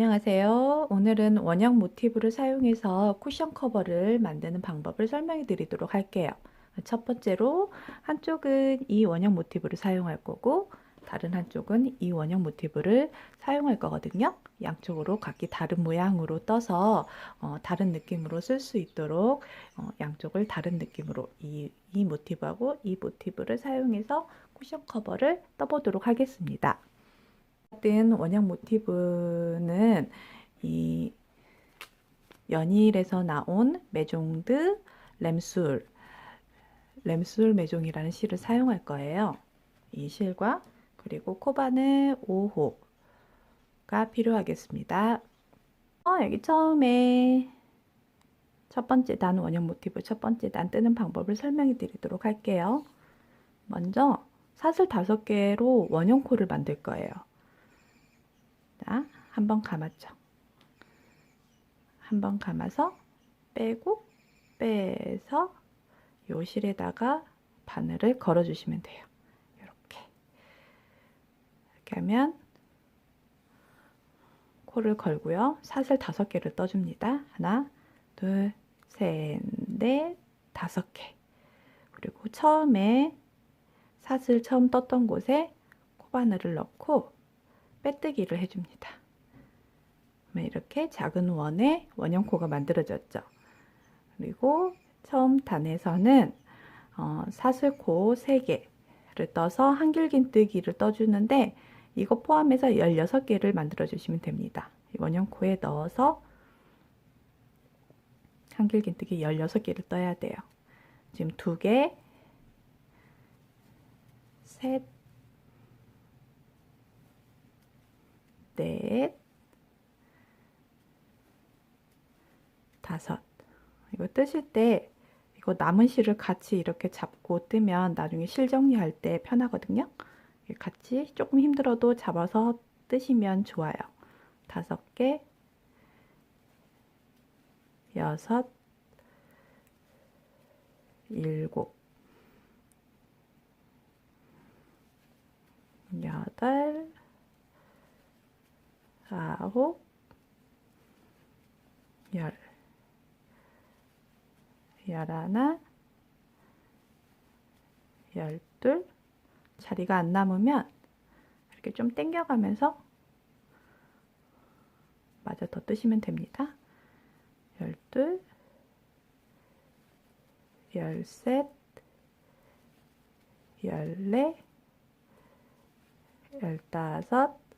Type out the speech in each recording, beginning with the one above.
안녕하세요. 오늘은 원형 모티브를 사용해서 쿠션 커버를 만드는 방법을 설명해 드리도록 할게요. 첫 번째로 한쪽은 이 원형 모티브를 사용할 거고 다른 한쪽은 이 원형 모티브를 사용할 거거든요. 양쪽으로 각기 다른 모양으로 떠서 어, 다른 느낌으로 쓸 수 있도록 어, 양쪽을 다른 느낌으로 이, 이 모티브하고 이 모티브를 사용해서 쿠션 커버를 떠보도록 하겠습니다. 같은 원형 모티브는 이 연일에서 나온 메종드 램술 램술 메종이라는 실을 사용할 거예요. 이 실과 그리고 코바늘 5호가 필요하겠습니다. 어, 여기 처음에 첫 번째 단 원형 모티브 첫 번째 단 뜨는 방법을 설명해 드리도록 할게요. 먼저 사슬 다섯 개로 원형 코를 만들 거예요. 자, 한번 감았죠. 한번 감아서 빼고 빼서 요 실에다가 바늘을 걸어 주시면 돼요. 이렇게. 이렇게 하면 코를 걸고요. 사슬 다섯 개를 떠줍니다. 하나, 둘, 셋, 넷, 다섯 개. 그리고 처음에 사슬 처음 떴던 곳에 코바늘을 넣고 빼뜨기를 해줍니다. 이렇게 작은 원에 원형코가 만들어졌죠. 그리고 처음 단에서는 어, 사슬코 3개를 떠서 한길긴뜨기를 떠주는데 이거 포함해서 16개를 만들어 주시면 됩니다. 원형코에 넣어서 한길긴뜨기 16개를 떠야 돼요. 지금 2개, 셋, 넷, 다섯. 이거 뜨실 때 이거 남은 실을 같이 이렇게 잡고 뜨면 나중에 실 정리할 때 편하거든요. 같이 조금 힘들어도 잡아서 뜨시면 좋아요. 다섯 개, 여섯, 일곱, 여덟, 아홉, 열, 열하나, 열둘, 자리가 안 남으면 이렇게 좀 당겨가면서 마저 더 뜨시면 됩니다. 열둘, 열셋, 열넷, 열다섯,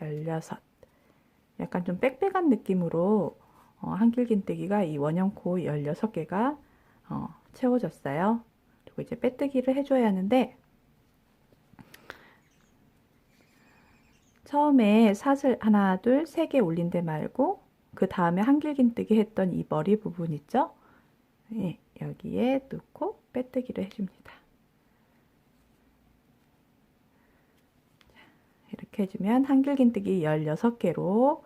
열여섯. 약간 좀 빽빽한 느낌으로 어, 한길긴뜨기가 이 원형코 16개가 어, 채워졌어요. 그리고 이제 빼뜨기를 해줘야 하는데 처음에 사슬 하나, 둘, 세 개 올린 데 말고 그 다음에 한길긴뜨기 했던 이 머리 부분 있죠? 예, 여기에 넣고 빼뜨기를 해줍니다. 이렇게 해주면 한길긴뜨기 16개로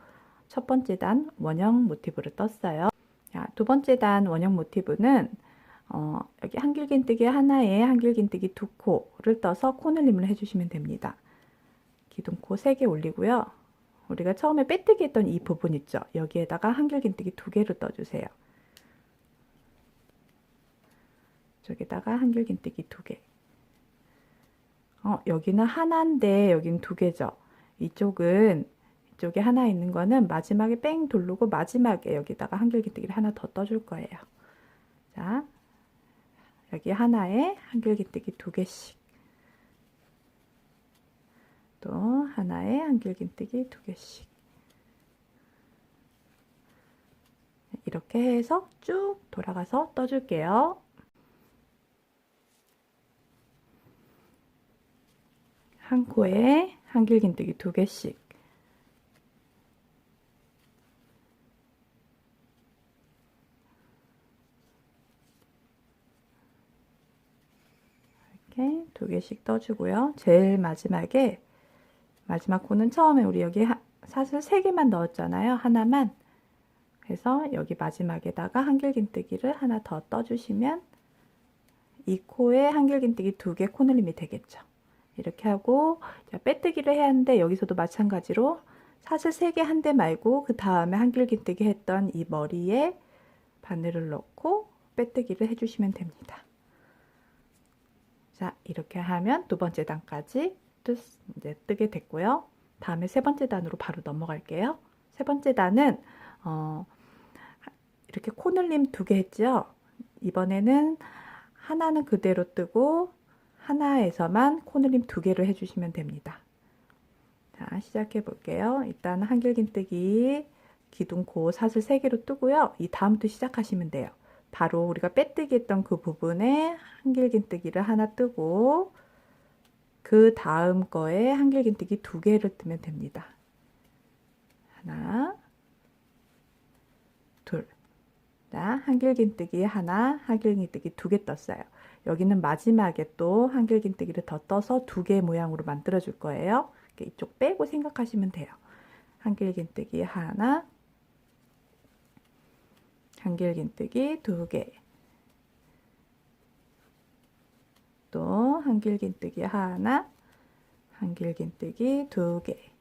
첫 번째 단 원형 모티브를 떴어요. 자, 두 번째 단 원형 모티브는 어, 여기 한길긴뜨기 하나에 한길긴뜨기 두 코를 떠서 코늘림을 해주시면 됩니다. 기둥코 3개 올리고요. 우리가 처음에 빼뜨기 했던 이 부분 있죠? 여기에다가 한길긴뜨기 두 개를 떠주세요. 저기다가 한길긴뜨기 두 개. 어, 여기는 하나인데 여기는 두 개죠. 이쪽은 이쪽에 하나 있는 거는 마지막에 뺑 돌르고 마지막에 여기다가 한길긴뜨기를 하나 더 떠줄 거예요. 자, 여기 하나에 한길긴뜨기 두 개씩. 또 하나에 한길긴뜨기 두 개씩. 이렇게 해서 쭉 돌아가서 떠줄게요. 한 코에 한길긴뜨기 두 개씩 이렇게 두 개씩 떠주고요. 제일 마지막에 마지막 코는 처음에 우리 여기 사슬 세 개만 넣었잖아요. 하나만 그래서 여기 마지막에다가 한길긴뜨기를 하나 더 떠주시면 이 코에 한길긴뜨기 두 개 코늘림이 되겠죠. 이렇게 하고 자, 빼뜨기를 해야 하는데 여기서도 마찬가지로 사슬 3개 한 대 말고 그 다음에 한길긴뜨기 했던 이 머리에 바늘을 넣고 빼뜨기를 해주시면 됩니다. 자 이렇게 하면 두 번째 단까지 뜨, 이제 뜨게 됐고요. 다음에 세 번째 단으로 바로 넘어갈게요. 세 번째 단은 어, 이렇게 코늘림 두 개 했죠. 이번에는 하나는 그대로 뜨고 하나에서만 코늘림 두 개를 해주시면 됩니다. 자, 시작해 볼게요. 일단 한길긴뜨기 기둥코 사슬 3개로 뜨고요. 이 다음부터 시작하시면 돼요. 바로 우리가 빼뜨기 했던 그 부분에 한길긴뜨기를 하나 뜨고 그 다음 거에 한길긴뜨기 두 개를 뜨면 됩니다. 하나, 둘. 자, 한길긴뜨기 하나, 한길긴뜨기 두 개 떴어요. 여기는 마지막에 또 한길긴뜨기를 더 떠서 두 개 모양으로 만들어 줄 거예요. 이쪽 빼고 생각하시면 돼요. 한길긴뜨기 하나, 한길긴뜨기 두 개, 또 한길긴뜨기 하나, 한길긴뜨기 두 개.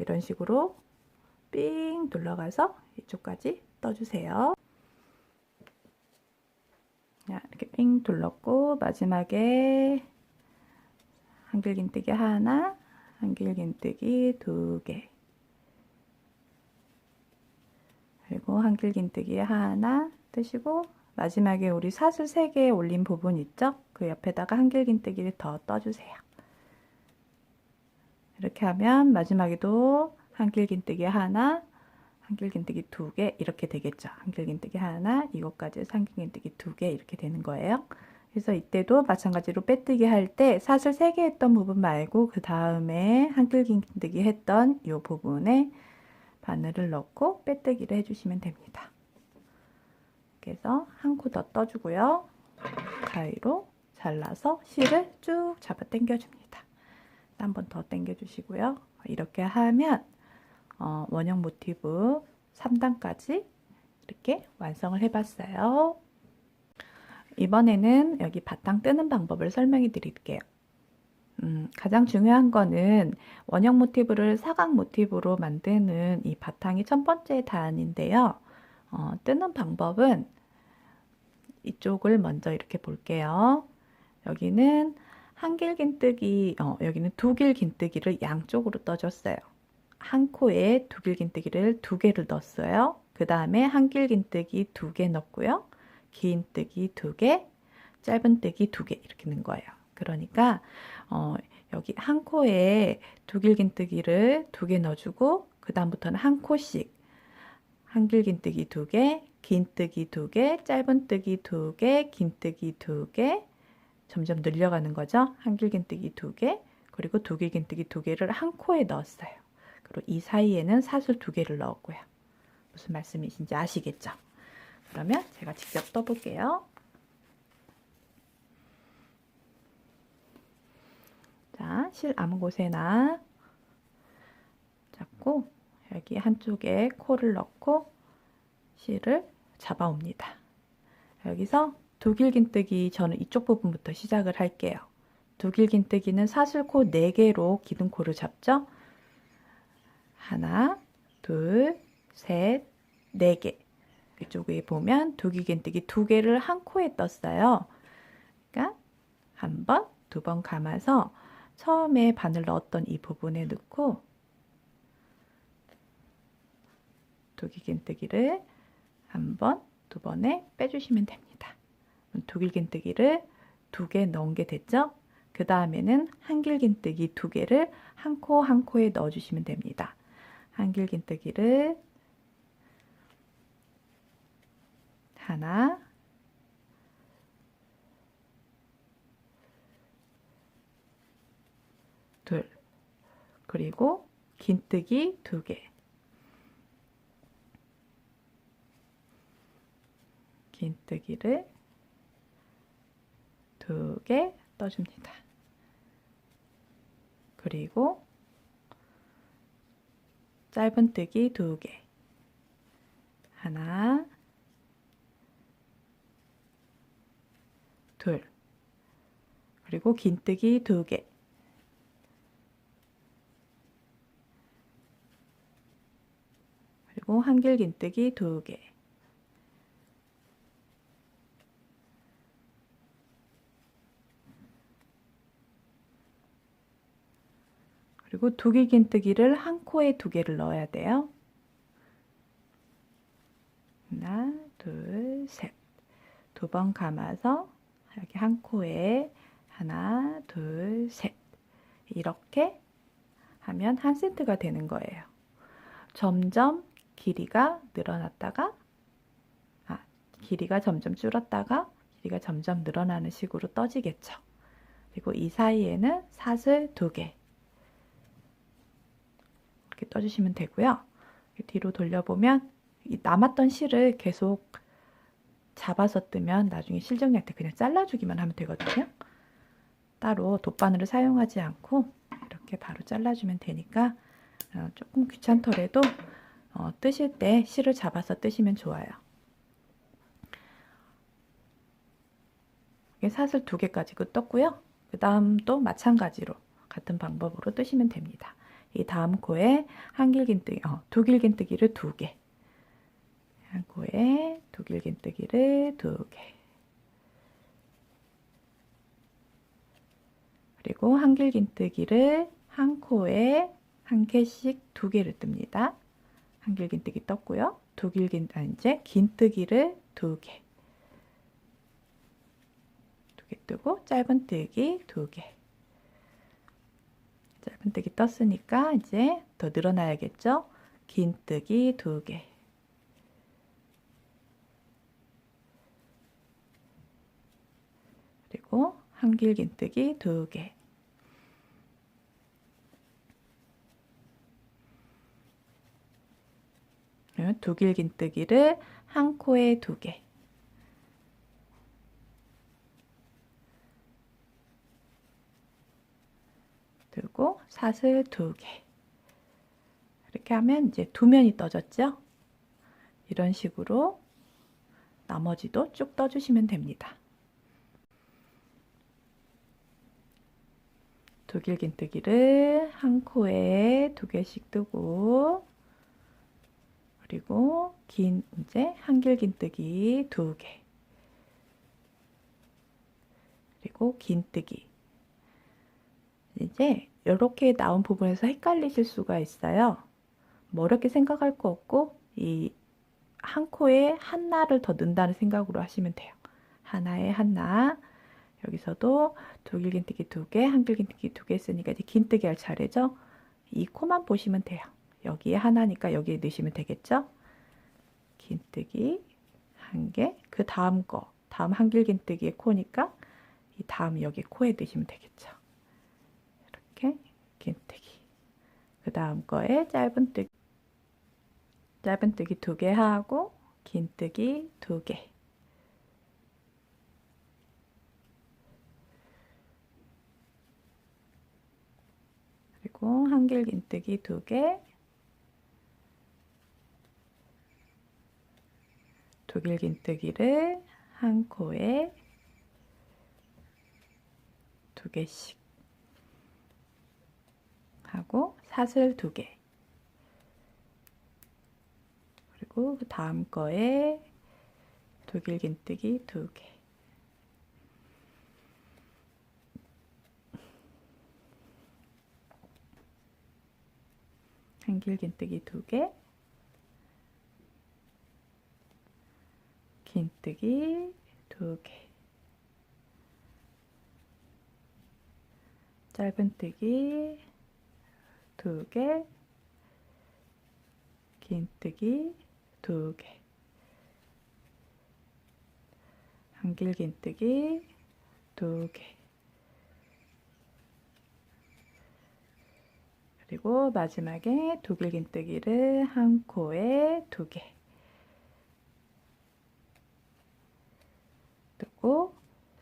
이런 식으로 삥 눌러가서 이쪽까지 떠주세요. 이렇게 삥 둘렀고 마지막에 한길긴뜨기 하나, 한길긴뜨기 두 개, 그리고 한길긴뜨기 하나 뜨시고 마지막에 우리 사슬 3개 올린 부분 있죠? 그 옆에다가 한길긴뜨기를 더 떠주세요. 이렇게 하면 마지막에도 한길긴뜨기 하나, 한길긴뜨기 두 개 이렇게 되겠죠. 한길긴뜨기 하나, 이것까지 해서 한길긴뜨기 두 개 이렇게 되는 거예요. 그래서 이때도 마찬가지로 빼뜨기 할 때 사슬 3개 했던 부분 말고 그 다음에 한길긴뜨기 했던 이 부분에 바늘을 넣고 빼뜨기를 해주시면 됩니다. 그래서 한 코 더 떠주고요. 가위로 잘라서 실을 쭉 잡아 당겨줍니다. 한 번 더 당겨주시고요. 이렇게 하면 어, 원형 모티브 3단까지 이렇게 완성을 해봤어요. 이번에는 여기 바탕 뜨는 방법을 설명해 드릴게요. 음, 가장 중요한 거는 원형 모티브를 사각 모티브로 만드는 이 바탕이 첫 번째 단인데요. 어, 뜨는 방법은 이쪽을 먼저 이렇게 볼게요. 여기는 한길 긴뜨기, 어, 여기는 두 길 긴뜨기를 양쪽으로 떠줬어요. 한 코에 두길긴뜨기를 두 개를 넣었어요. 그 다음에 한길긴뜨기 두 개 넣고요. 긴뜨기 두 개, 짧은뜨기 두 개 이렇게 넣은 거예요. 그러니까 어, 여기 한 코에 두길긴뜨기를 두 개 넣어주고 그 다음부터는 한 코씩 한길긴뜨기 두 개, 긴뜨기 두 개, 짧은뜨기 두 개, 긴뜨기 두 개, 점점 늘려가는 거죠. 한길긴뜨기 두 개, 그리고 두길긴뜨기 두 개를 한 코에 넣었어요. 그리고 이 사이에는 사슬 두 개를 넣었고요. 무슨 말씀이신지 아시겠죠? 그러면 제가 직접 떠볼게요. 자, 실 아무 곳에나 잡고 여기 한쪽에 코를 넣고 실을 잡아옵니다. 여기서 두길긴뜨기 저는 이쪽 부분부터 시작을 할게요. 두길긴뜨기는 사슬코 4개로 기둥코를 잡죠. 하나, 둘, 셋, 네 개. 이쪽에 보면 두길긴뜨기 두 개를 한 코에 떴어요. 그러니까 한 번, 두 번 감아서 처음에 바늘 넣었던 이 부분에 넣고 두길긴뜨기를 한 번, 두 번에 빼주시면 됩니다. 두길긴뜨기를 두 개 넣은 게 됐죠? 그 다음에는 한길긴뜨기 두 개를 한 코 한 코에 넣어주시면 됩니다. 한길긴뜨기를 하나, 둘, 그리고 긴뜨기 두 개, 긴뜨기를 두 개 떠줍니다. 그리고 짧은뜨기 두 개, 하나, 둘, 그리고 긴뜨기 두 개. 그리고 한길 긴뜨기 두 개. 그리고 두길 긴뜨기를 한 코에 두 개를 넣어야 돼요. 하나, 둘, 셋. 두 번 감아서 여기 한 코에 하나, 둘, 셋. 이렇게 하면 한 세트가 되는 거예요. 점점 길이가 늘어났다가 아, 길이가 점점 줄었다가 길이가 점점 늘어나는 식으로 떠지겠죠. 그리고 이 사이에는 사슬 두 개. 이렇게 떠주시면 되고요. 뒤로 돌려보면 남았던 실을 계속 잡아서 뜨면 나중에 실 정리할 때 그냥 잘라주기만 하면 되거든요. 따로 돗바늘을 사용하지 않고 이렇게 바로 잘라주면 되니까 어, 조금 귀찮더라도 어, 뜨실 때 실을 잡아서 뜨시면 좋아요. 사슬 두 개까지 그 떴고요. 그 다음 또 마찬가지로 같은 방법으로 뜨시면 됩니다. 이 다음 코에 한길긴뜨기, 어, 두길긴뜨기를 두 개. 한 코에 두길긴뜨기를 두 개. 그리고 한길긴뜨기를 한 코에 한 개씩 두 개를 뜹니다. 한길긴뜨기 떴고요. 두길긴, 아, 이제 긴뜨기를 두 개. 두 개 뜨고 짧은뜨기 두 개. 짧은뜨기 떴으니까 이제 더 늘어나야겠죠? 긴뜨기 두 개. 그리고 한길 긴뜨기 두 개. 두길 긴뜨기를 한 코에 두 개. 뜨고 사슬 두 개. 이렇게 하면 이제 두 면이 떠졌죠? 이런 식으로 나머지도 쭉 떠주시면 됩니다. 두길긴뜨기를 한 코에 두 개씩 뜨고 그리고 긴 이제 한길긴뜨기 두 개. 그리고 긴뜨기 이제 이렇게 나온 부분에서 헷갈리실 수가 있어요. 뭐 어렵게 생각할 거 없고 이 한 코에 하나를 더 넣는다는 생각으로 하시면 돼요. 하나에 하나 여기서도 두 길긴뜨기 두 개, 한 길긴뜨기 두 개 쓰니까 이제 긴뜨기 할 차례죠. 이 코만 보시면 돼요. 여기에 하나니까 여기에 넣으시면 되겠죠. 긴뜨기 한 개, 그 다음 거, 다음 한길긴뜨기의 코니까 이 다음 여기 코에 넣으시면 되겠죠. 긴뜨기. 그 다음 거에 짧은뜨기. 짧은뜨기 두 개 하고 긴뜨기 두 개. 그리고 한길 긴뜨기 두 개. 두길긴뜨기를 한 코에 두 개씩 하고 사슬 두 개. 그리고 그 다음 거에 두길긴뜨기 두 개. 한길 긴뜨기 두 개. 긴뜨기 두 개. 짧은뜨기 두 개, 긴뜨기 두 개, 한길 긴뜨기 두 개, 그리고 마지막에 두길긴뜨기를 한 코에 두 개, 뜨고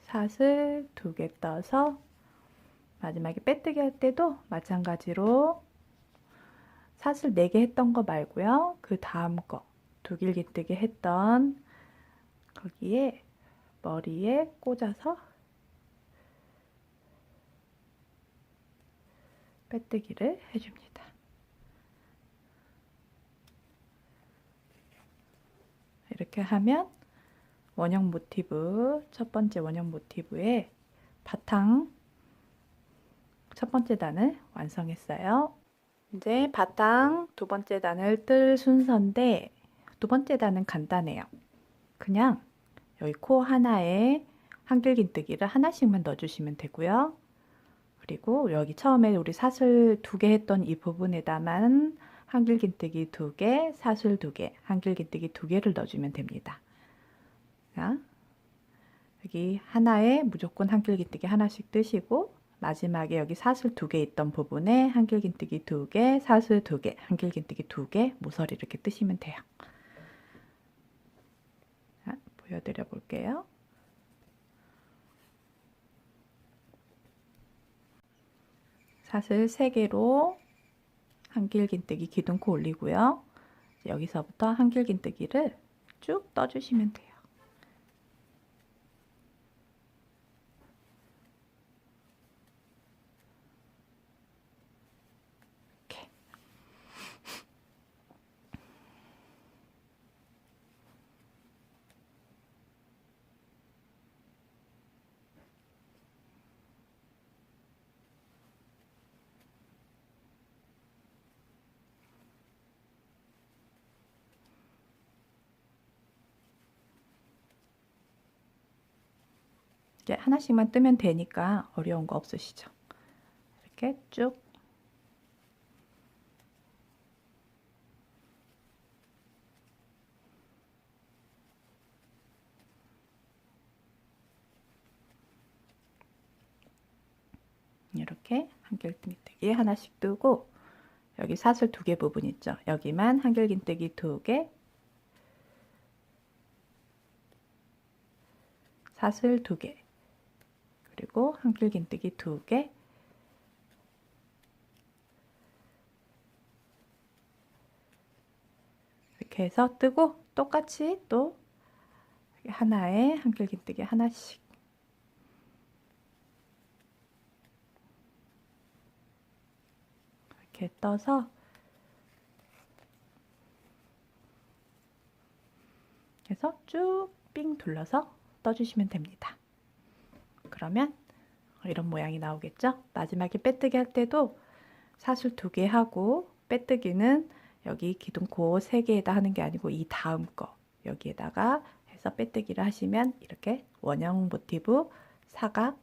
사슬 두개 떠서 마지막에 빼뜨기 할 때도 마찬가지로 사슬 4개 했던 거 말고요. 그 다음 거 두길기뜨기 했던 거기에 머리에 꽂아서 빼뜨기를 해줍니다. 이렇게 하면 원형 모티브 첫 번째 원형 모티브의 바탕 첫 번째 단을 완성했어요. 이제 바탕 두 번째 단을 뜰 순서인데 두 번째 단은 간단해요. 그냥 여기 코 하나에 한길긴뜨기를 하나씩만 넣어주시면 되고요. 그리고 여기 처음에 우리 사슬 두 개 했던 이 부분에다만 한길긴뜨기 두 개, 사슬 두 개, 한길긴뜨기 두 개를 넣어주면 됩니다. 자, 여기 하나에 무조건 한길긴뜨기 하나씩 뜨시고 마지막에 여기 사슬 두 개 있던 부분에 한길긴뜨기 두 개, 사슬 두 개, 한길긴뜨기 두 개, 모서리 이렇게 뜨시면 돼요. 자, 보여드려 볼게요. 사슬 3개로 한길긴뜨기 기둥코 올리고요. 여기서부터 한길긴뜨기를 쭉 떠주시면 돼요. 이제 하나씩만 뜨면 되니까 어려운 거 없으시죠? 이렇게 쭉 이렇게 한길긴뜨기 하나씩 뜨고 여기 사슬 두 개 부분 있죠? 여기만 한길긴뜨기 두 개, 사슬 두 개, 그리고 한길긴뜨기 두 개, 이렇게 해서 뜨고 똑같이 또 하나에 한길긴뜨기 하나씩 이렇게 떠서 그래서 쭉 삥 둘러서 떠주시면 됩니다. 그러면 이런 모양이 나오겠죠? 마지막에 빼뜨기 할 때도 사슬 두개 하고 빼뜨기는 여기 기둥코 세 개에다 하는 게 아니고 이 다음 거 여기에다가 해서 빼뜨기를 하시면 이렇게 원형 모티브 사각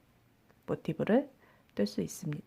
모티브를 뜰 수 있습니다.